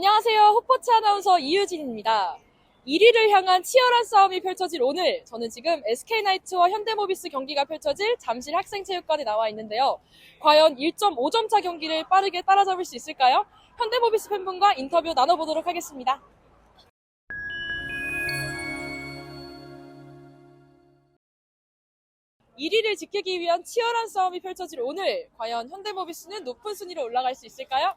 안녕하세요. 호퍼츠 아나운서 이유진입니다. 1위를 향한 치열한 싸움이 펼쳐질 오늘, 저는 지금 SK나이츠와 현대모비스 경기가 펼쳐질 잠실 학생체육관에 나와 있는데요. 과연 1.5점 차 경기를 빠르게 따라잡을 수 있을까요? 현대모비스 팬분과 인터뷰 나눠보도록 하겠습니다. (1 위를 지키기 위한 치열한 싸움이 펼쳐질 오늘 과연 현대모비스는 높은 순위로 올라갈 수 있을까요?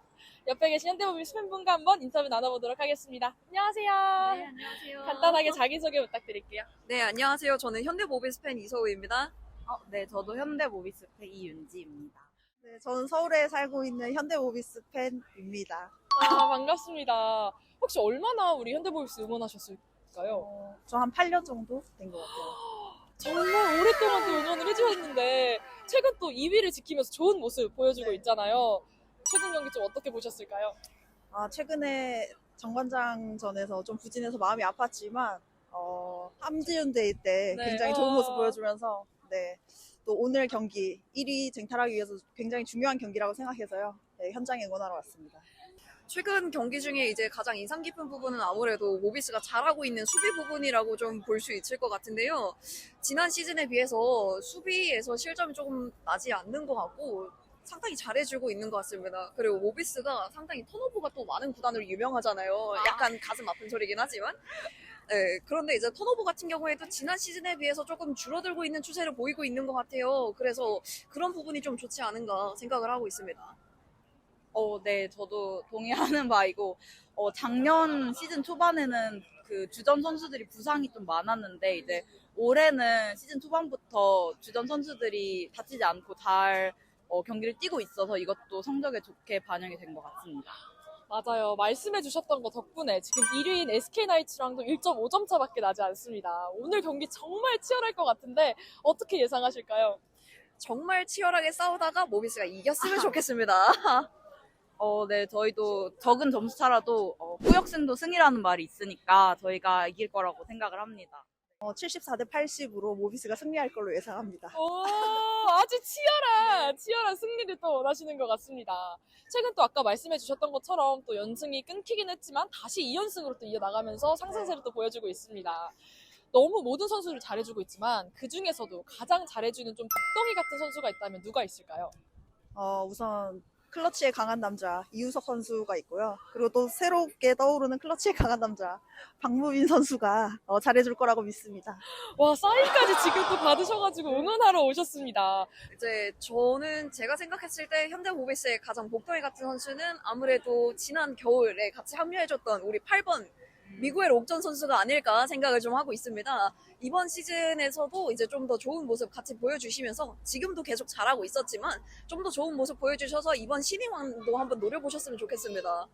옆에 계신 현대모비스 팬분과 한번 인터뷰 나눠보도록 하겠습니다. 안녕하세요. 네, 안녕하세요. 간단하게 자기소개 부탁드릴게요. 네, 안녕하세요. 저는 현대모비스 팬 이서우입니다. 어, 네, 저도 현대모비스페 이윤지입니다. 네, 저는 서울에 살고 있는 현대모비스 팬입니다. 아, 반갑습니다. 혹시 얼마나 우리 현대모비스 응원하셨을까요? 어, 저한 8년 정도 된 것 같아요. 정말 오랫동안 또 응원을 해주셨는데 최근 또 2위를 지키면서 좋은 모습 보여주고 네. 있잖아요. 최근 경기 좀 어떻게 보셨을까요? 아, 최근에 정관장전에서 좀 부진해서 마음이 아팠지만 어, 함지윤 데이 때 네, 굉장히 어. 좋은 모습 보여주면서 네, 또 오늘 경기 1위 쟁탈하기 위해서 굉장히 중요한 경기라고 생각해서요. 네, 현장에 응원하러 왔습니다. 최근 경기 중에 이제 가장 인상 깊은 부분은 아무래도 모비스가 잘하고 있는 수비 부분이라고 좀 볼 수 있을 것 같은데요. 지난 시즌에 비해서 수비에서 실점이 조금 나지 않는 것 같고 상당히 잘해주고 있는 것 같습니다. 그리고 모비스가 상당히 턴오버가 또 많은 구단으로 유명하잖아요. 약간 가슴 아픈 소리긴 하지만. 네, 그런데 이제 턴오버 같은 경우에도 지난 시즌에 비해서 조금 줄어들고 있는 추세를 보이고 있는 것 같아요. 그래서 그런 부분이 좀 좋지 않은가 생각을 하고 있습니다. 어, 네, 저도 동의하는 바이고, 어, 작년 시즌 초반에는 그 주전 선수들이 부상이 좀 많았는데, 이제 올해는 시즌 초반부터 주전 선수들이 다치지 않고 잘 어, 경기를 뛰고 있어서 이것도 성적에 좋게 반영이 된 것 같습니다. 맞아요. 말씀해 주셨던 거 덕분에 지금 1위인 SK나이츠랑도 1.5점 차밖에 나지 않습니다. 오늘 경기 정말 치열할 것 같은데 어떻게 예상하실까요? 정말 치열하게 싸우다가 모비스가 이겼으면 좋겠습니다. 어, 네, 저희도 적은 점수 차라도 어, 후역승도 승이라는 말이 있으니까 저희가 이길 거라고 생각을 합니다. 어, 74대 80으로 모비스가 승리할 걸로 예상합니다. 오, 아주 치열한, 치열한 승리를 또 원하시는 것 같습니다. 최근 또 아까 말씀해 주셨던 것처럼 또 연승이 끊기긴 했지만 다시 2연승으로 또 이어나가면서 상승세를 또 보여주고 있습니다. 너무 모든 선수를 잘해주고 있지만 그 중에서도 가장 잘해주는 좀 덕덩이 같은 선수가 있다면 누가 있을까요? 어, 우선 클러치에 강한 남자 이우석 선수가 있고요. 그리고 또 새롭게 떠오르는 클러치에 강한 남자 박무빈 선수가 어, 잘해줄 거라고 믿습니다. 와, 사인까지 지금 또 받으셔가지고 응원하러 오셨습니다. 이제 저는 제가 생각했을 때 현대 모비스의 가장 복덩이 같은 선수는 아무래도 지난 겨울에 같이 합류해줬던 우리 8번 미구엘 옥전 선수가 아닐까 생각을 좀 하고 있습니다. 이번 시즌에서도 이제 좀 더 좋은 모습 같이 보여주시면서 지금도 계속 잘하고 있었지만 좀 더 좋은 모습 보여주셔서 이번 신인왕도 한번 노려보셨으면 좋겠습니다.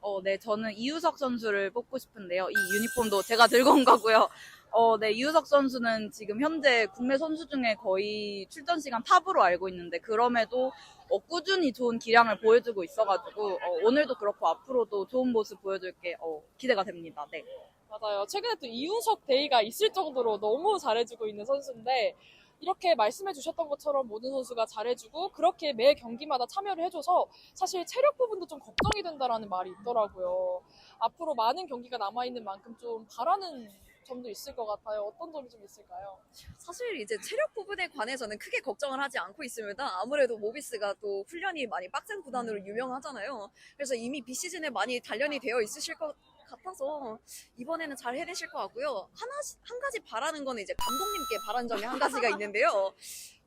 어, 네, 저는 이유석 선수를 뽑고 싶은데요. 이 유니폼도 제가 들고 온 거고요. 어, 네, 이유석 선수는 지금 현재 국내 선수 중에 거의 출전 시간 탑으로 알고 있는데 그럼에도 어, 꾸준히 좋은 기량을 보여주고 있어가지고 어, 오늘도 그렇고 앞으로도 좋은 모습 보여줄 게 어, 기대가 됩니다. 네. 맞아요. 최근에 또 이우석 데이가 있을 정도로 너무 잘해주고 있는 선수인데 이렇게 말씀해 주셨던 것처럼 모든 선수가 잘해주고 그렇게 매 경기마다 참여를 해줘서 사실 체력 부분도 좀 걱정이 된다라는 말이 있더라고요. 앞으로 많은 경기가 남아있는 만큼 좀 바라는 점도 있을 것 같아요. 어떤 점이 좀 있을까요? 사실 이제 체력 부분에 관해서는 크게 걱정을 하지 않고 있습니다. 아무래도 모비스가 또 훈련이 많이 빡센 구단으로 유명하잖아요. 그래서 이미 비시즌에 많이 단련이 되어 있으실 것 같아서 이번에는 잘 해내실 것 같고요. 하나, 한 가지 바라는 거는 이제 감독님께 바라는 점이 한 가지가 있는데요.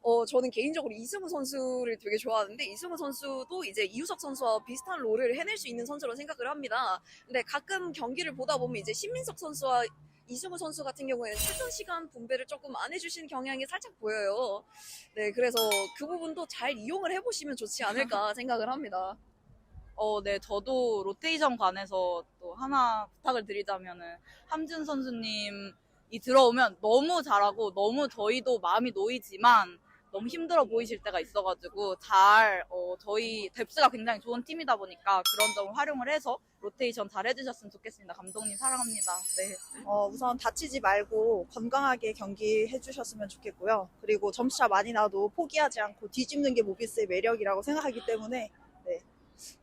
어, 저는 개인적으로 이승우 선수를 되게 좋아하는데 이승우 선수도 이제 이우석 선수와 비슷한 롤을 해낼 수 있는 선수로 생각을 합니다. 근데 가끔 경기를 보다 보면 이제 신민석 선수와 이승우 선수 같은 경우에는 출전 시간 분배를 조금 안 해주시는 경향이 살짝 보여요. 네, 그래서 그 부분도 잘 이용을 해보시면 좋지 않을까 생각을 합니다. 어, 네, 저도 로테이션 관해서 또 하나 부탁을 드리자면은 함준 선수님이 들어오면 너무 잘하고 너무 저희도 마음이 놓이지만 너무 힘들어 보이실 때가 있어가지고 잘 어, 저희 뎁스가 굉장히 좋은 팀이다 보니까 그런 점을 활용을 해서 로테이션 잘 해주셨으면 좋겠습니다. 감독님 사랑합니다. 네. 어, 우선 다치지 말고 건강하게 경기해 주셨으면 좋겠고요. 그리고 점수차 많이 나도 포기하지 않고 뒤집는 게 모비스의 매력이라고 생각하기 때문에 네,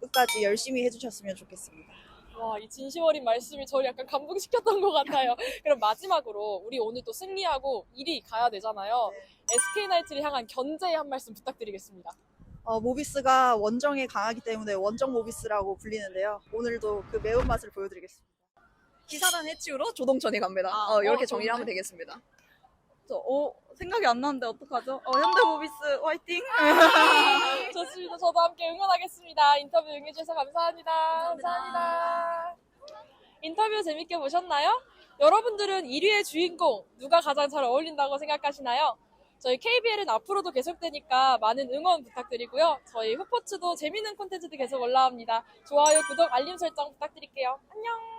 끝까지 열심히 해주셨으면 좋겠습니다. 와, 이 진심 어린 말씀이 저를 약간 감동시켰던 것 같아요. 그럼 마지막으로 우리 오늘 또 승리하고 1위 가야 되잖아요. SK나이트를 향한 견제의 한 말씀 부탁드리겠습니다. 어, 모비스가 원정에 강하기 때문에 원정 모비스라고 불리는데요. 오늘도 그 매운맛을 보여드리겠습니다. 기사단 해치우로 조동천이 갑니다. 아, 어, 이렇게 어, 정리를 하면. 되겠습니다. 저, 어, 생각이 안 나는데 어떡하죠? 어, 현대모비스 화이팅! 좋습니다. 저도 함께 응원하겠습니다. 인터뷰 응해주셔서 감사합니다. 감사합니다. 인터뷰 재밌게 보셨나요? 여러분들은 1위의 주인공 누가 가장 잘 어울린다고 생각하시나요? 저희 KBL은 앞으로도 계속되니까 많은 응원 부탁드리고요. 저희 후포츠도 재밌는 콘텐츠도 계속 올라옵니다. 좋아요, 구독, 알림 설정 부탁드릴게요. 안녕!